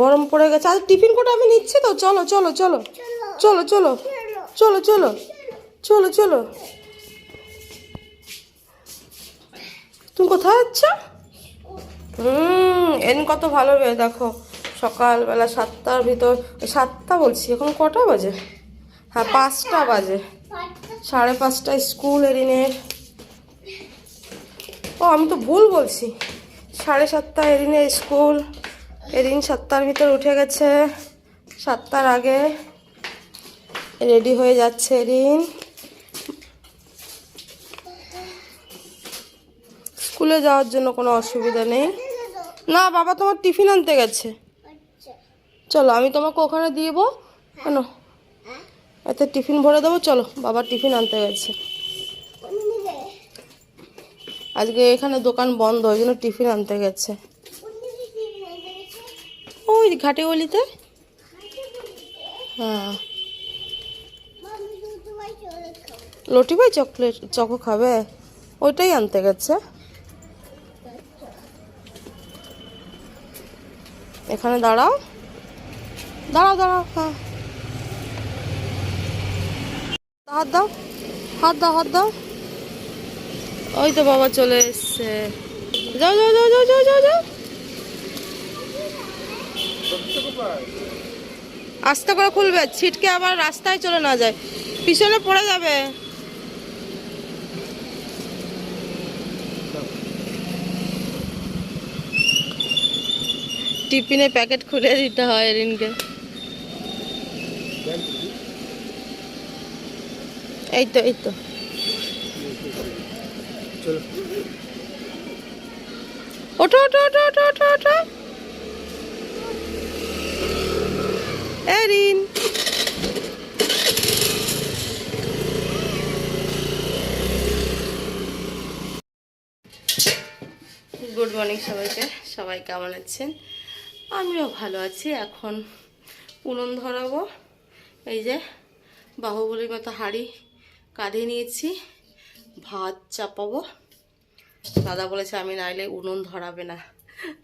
গরম পড়ে গেছে। আর টিফিন কোটা আমি নিচ্ছি তো। চলো চলো চলো। চলো চলো। চলো চলো। চলো চলো। তুমি কোথায় যাচ্ছ? হুম এন কত ভালো রে দেখো। সকালবেলা সাতটার ভিতর, সাতটা বলছি, এখন কটা বাজে? হ্যাঁ পাঁচটা বাজে। সাড়ে পাঁচটা স্কুল এরিনের ও, আমি তো ভুল বলছি। সাড়ে সাতটা এরিনের স্কুল। এরিন সাতটার ভিতর উঠে গেছে। সাতটার আগে রেডি হয়ে যাচ্ছে এদিন। স্কুলে যাওয়ার জন্য কোনো অসুবিধা নেই। না, বাবা তোমার টিফিন আনতে গেছে। চলো, আমি তোমাকে ওখানে দেবো কেন? এতে টিফিন ভরে দেবো, চলো, বাবা টিফিন আনতে গেছে। আজকে এখানে দোকান বন্ধ, ওই জন্য টিফিন আনতে গেছে। ওই ঘাটে গলিতে? হ্যাঁ। লটি ভাই চকলেট, চকো খাবে? ওইটাই আনতে গেছে। এখানে দাঁড়াও। দাঁড়াও দাঁড়াও হ্যাঁ। হাত দাও হাত দাও হাত দাও। ওই তো বাবা চলে এসছে। যাও যাও যাও যাও যাও যাও যাও। আস্তে করে খুলবে, ছিটকে আবার রাস্তায় চলে না যায়। পিছনে পড়ে যাবে। টিফিনে প্যাকেট খুলে দিতে হয় এরিনকে এই তো এই তো। ওঠো ওঠো ওঠো ওঠো ওঠো ওঠো। মর্নিং সবাইকে। সবাই কেমন আছেন? আমিও ভালো আছি। এখন উনুন ধরাবো। এই যে বাহুবলীর মতো হাঁড়ি কাঁধে নিয়েছি। ভাত চাপাবো। দাদা বলেছে আমি নাইলে উনুন ধরাবে না।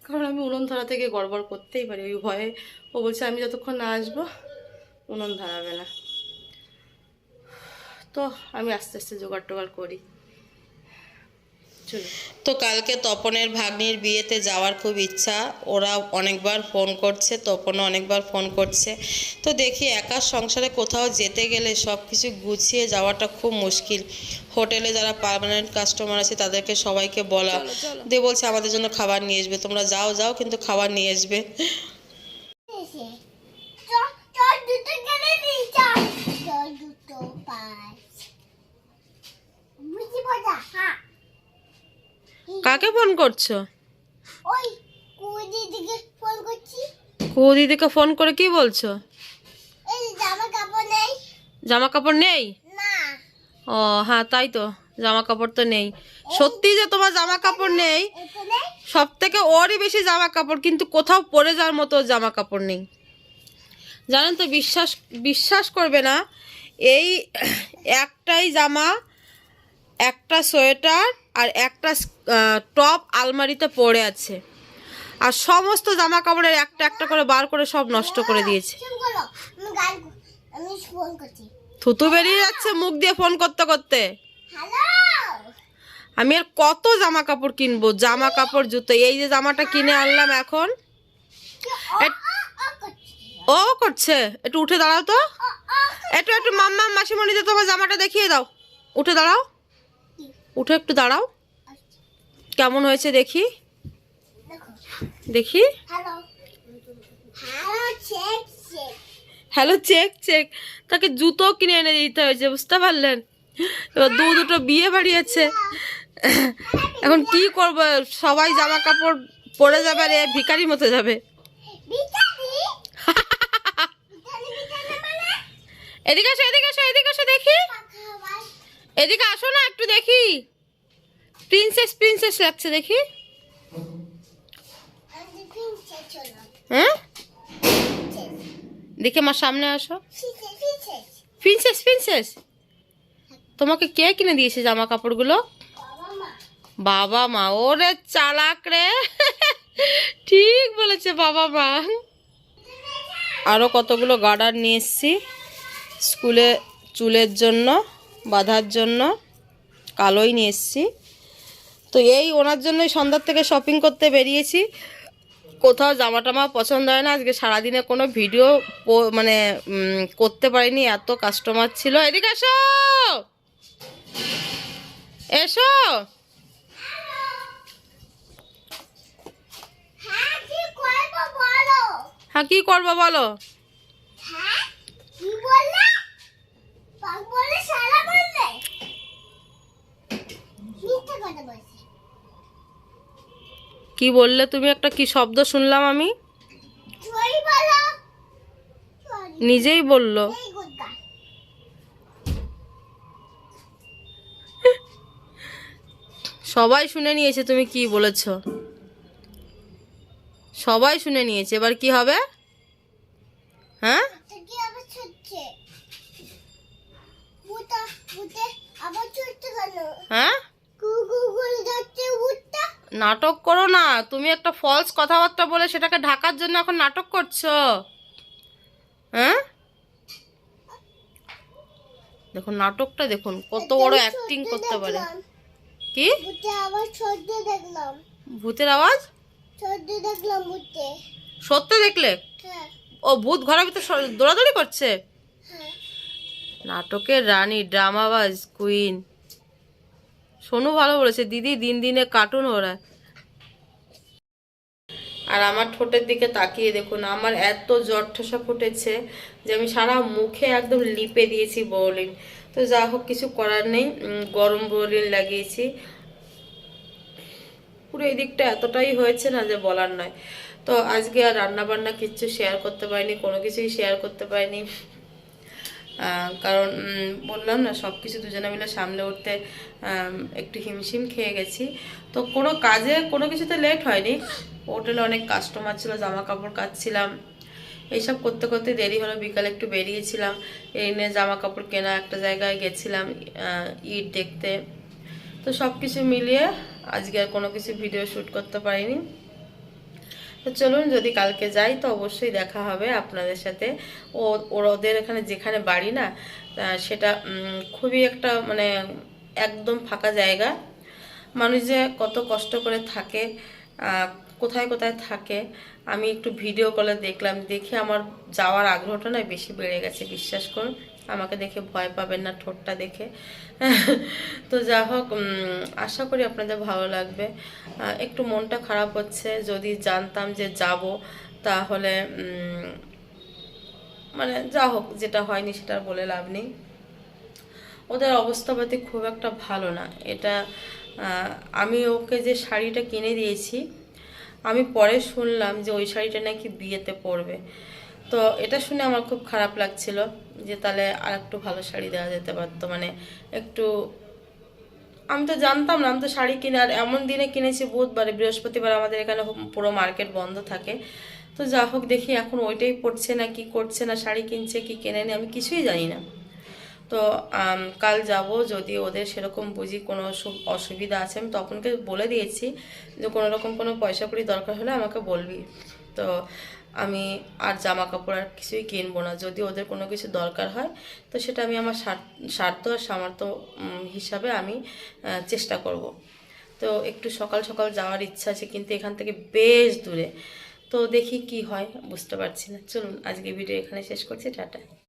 কারণ আমি উনুন ধরা থেকে গড়বড় করতেই পারি। ওই ভয়ে ও বলছে, আমি যতক্ষণ না আসব, উনুন ধরাবে না। তো আমি আস্তে আস্তে জোগাড় টোগাড় করি। তো কালকে তপনের ভাগ্নির বিয়েতে যাওয়ার খুব ইচ্ছা। ওরা অনেকবার ফোন করছে তপনও অনেকবার ফোন করছে। তো দেখি একা সংসারে কোথাও যেতে গেলে সব কিছু গুছিয়ে যাওয়াটা খুব মুশকিল। হোটেলে যারা পার্মানেন্ট কাস্টমার আছে তাদেরকে সবাইকে বলা। দিয়ে বলছে আমাদের জন্য খাবার নিয়ে আসবে। তোমরা যাও যাও কিন্তু খাবার নিয়ে আসবে। কাকে ফোন করছ? দিদিকে ফোন করে কি বলছো? জামা কাপড় নেই। ও হ্যাঁ তাই তো জামা কাপড় তো নেই। সত্যি যে তোমার জামা কাপড় নেই সব থেকে ওরই বেশি জামা কাপড় কিন্তু কোথাও পরে যাওয়ার মতো জামা কাপড় নেই। জানেন তো বিশ্বাস বিশ্বাস করবে না এই একটাই জামা একটা সোয়েটার আর একটা টপ আলমারিতে পড়ে আছে। আর সমস্ত জামা কাপড়ের একটা একটা করে বার করে সব নষ্ট করে দিয়েছে। থুতু বেরিয়ে যাচ্ছে মুখ দিয়ে ফোন করতে করতে। আমি আর কত জামা কাপড় কিনবো? জামা কাপড় জুতো, এই যে জামাটা কিনে আনলাম এখন। ও করছে। একটু উঠে দাঁড়াও তো। একটু একটু মাম্মা মাসিমণিতে তোমার জামাটা দেখিয়ে দাও। উঠে দাঁড়াও। উঠে একটু দাঁড়াও। কেমন হয়েছে দেখি। দেখি। Hello check check hello check check তাকে জুতো কিনে এনে দিতে হয়েছে বুঝতে পারলেন? এবার দু দুটো বিয়ে বাড়িয়েছে এখন কি করব সবাই জামা কাপড় পরে যাবে রে ভিখারি মতো যাবে। মানে? এদিকে আসো এদিকে আসো এদিকে আসো দেখি খাবার এদিকে আসো না, একটু দেখি। প্রিন্সেস প্রিন্সেস লাগছে, দেখি। হ্যাঁ? দেখে আমার সামনে আসো। প্রিন্সেস প্রিন্সেস তোমাকে কে কিনে দিয়েছে জামা কাপড়গুলো বাবা মা, ওরে চালাক রে। ঠিক বলেছে বাবা মা। আরও কতগুলো গার্ডার নিয়ে এসেছি স্কুলে চুলের জন্য। বাঁধার জন্য কালোই নিয়ে এসেছি। তো এই ওনার জন্যই সন্ধ্যার থেকে শপিং করতে বেরিয়েছি। কোথাও জামা টামা পছন্দ হয় না। আজকে সারাদিনে কোনো ভিডিও মানে করতে পারিনি। এত কাস্টমার ছিল। এদিকে এসো! এসো! হ্যাঁ কি করব বলো? হ্যাঁ কি করব বলো? হ্যাঁ কি বললে? বলে সারা বললে মিথ্যা কথা বলছি কি বললে তুমি একটা কি শব্দ শুনলাম আমি? নিজেই বলল। সবাই শুনে নিয়েছে তুমি কি বলেছ। সবাই শুনে নিয়েছে। এবার কি হবে? হ্যাঁ? কেন? হ্যাঁ? নাটক করো না তুমি একটা ফলস কথাবার্তা বলে সেটাকে ঢাকার জন্য এখন নাটক করছ। হ্যাঁ? দেখুন নাটকটা দেখুন কত বড় অ্যাক্টিং করতে পারে। কি? ভূতের আওয়াজ সত্যি দেখলে? হ্যাঁ। ও ভূত ঘরের ভিতর দৌড়াদৌড়ি করছে? হ্যাঁ। নাটকের রানী ড্রামাবাজ কুইন সোনু ভালো বলেছে, দিদি দিন দিনে কার্টুন ওরা আর আমার ঠোঁটের দিকে তাকিয়ে দেখুন, আমার এত জ্বর ঠোসা ফুটেছে যে আমি সারা মুখে একদম লিপে দিয়েছি বোরলিন। তো যা হোক, কিছু করার নেই গরম বোরলিন লাগিয়েছি। পুরো এই দিকটা এতটাই হয়েছে না যে বলার নয়। তো আজকে আর রান্না বান্না কিচ্ছু শেয়ার করতে পারিনি, কোনো কিছুই শেয়ার করতে পারিনি। কারণ বললাম না সব কিছু দুজনে মিলে সামলে উঠতে একটু হিমশিম খেয়ে গেছি। তো কোনো কাজে, কোনো কিছুতে লেট হয়নি। হোটেলে অনেক কাস্টমার ছিল জামা কাপড় কাচ্ছিলাম। এইসব করতে করতে দেরি হলো, বিকালে একটু বেরিয়েছিলাম। এই নিয়ে জামা কাপড় কেনা একটা জায়গায় গেছিলাম ঈদ দেখতে। তো সব কিছু মিলিয়ে আজকে আর কোনো কিছু ভিডিও শ্যুট করতে পারিনি। তো চলুন, যদি কালকে যাই, তো অবশ্যই দেখা হবে আপনাদের সাথে। ও ওদের এখানে যেখানে বাড়ি না সেটা খুবই একটা মানে একদম ফাঁকা জায়গা। মানুষ যে কত কষ্ট করে থাকে কোথায় কোথায় থাকে, আমি একটু ভিডিও কলে দেখলাম, দেখে আমার যাওয়ার আগ্রহটা না বেশি বেড়ে গেছে, বিশ্বাস করুন। আমাকে দেখে ভয় পাবেন না, ঠোঁটটা দেখে। তো যা হোক আশা করি আপনাদের ভালো লাগবে। একটু মনটা খারাপ হচ্ছে, যদি জানতাম যে যাব, তাহলে মানে যা হোক, যেটা হয়নি সেটা বলে লাভ নেই। ওদের অবস্থাপাতি খুব একটা ভালো না। এটা আমি ওকে যে শাড়িটা কিনে দিয়েছি, আমি পরে শুনলাম যে ওই শাড়িটা নাকি বিয়েতে পরবে। তো এটা শুনে আমার খুব খারাপ লাগছিল যে তাহলে আর একটু ভালো শাড়ি দেওয়া যেতে পারতো। মানে একটু, আমি তো জানতাম না, আমি তো শাড়ি কিনে, আর এমন দিনে কিনেছি, বুধবারে, বৃহস্পতিবার আমাদের এখানে পুরো মার্কেট বন্ধ থাকে। তো যা হোক দেখি এখন ওইটাই পড়ছে না, কি করছে না, শাড়ি কিনছে, কি কেনেনি আমি কিছুই জানি না। তো কাল যাব, যদি ওদের সেরকম বুঝি কোনো অসুবিধা আছে, আমি তখনকে বলে দিয়েছি যে কোনো রকম কোনো পয়সা কড়ি দরকার হলে আমাকে বলবি। তো আমি আর জামা কাপড় আর কিছুই কিনবো না। যদি ওদের কোনো কিছু দরকার হয়, তো সেটা আমি আমার স্বার্থ- আর সামর্থ্য হিসাবে আমি চেষ্টা করব। তো একটু সকাল সকাল যাওয়ার ইচ্ছা আছে, কিন্তু এখান থেকে বেশ দূরে। তো দেখি কি হয়, বুঝতে পারছি না। চলুন আজকে ভিডিও এখানে শেষ করছি। টাটা।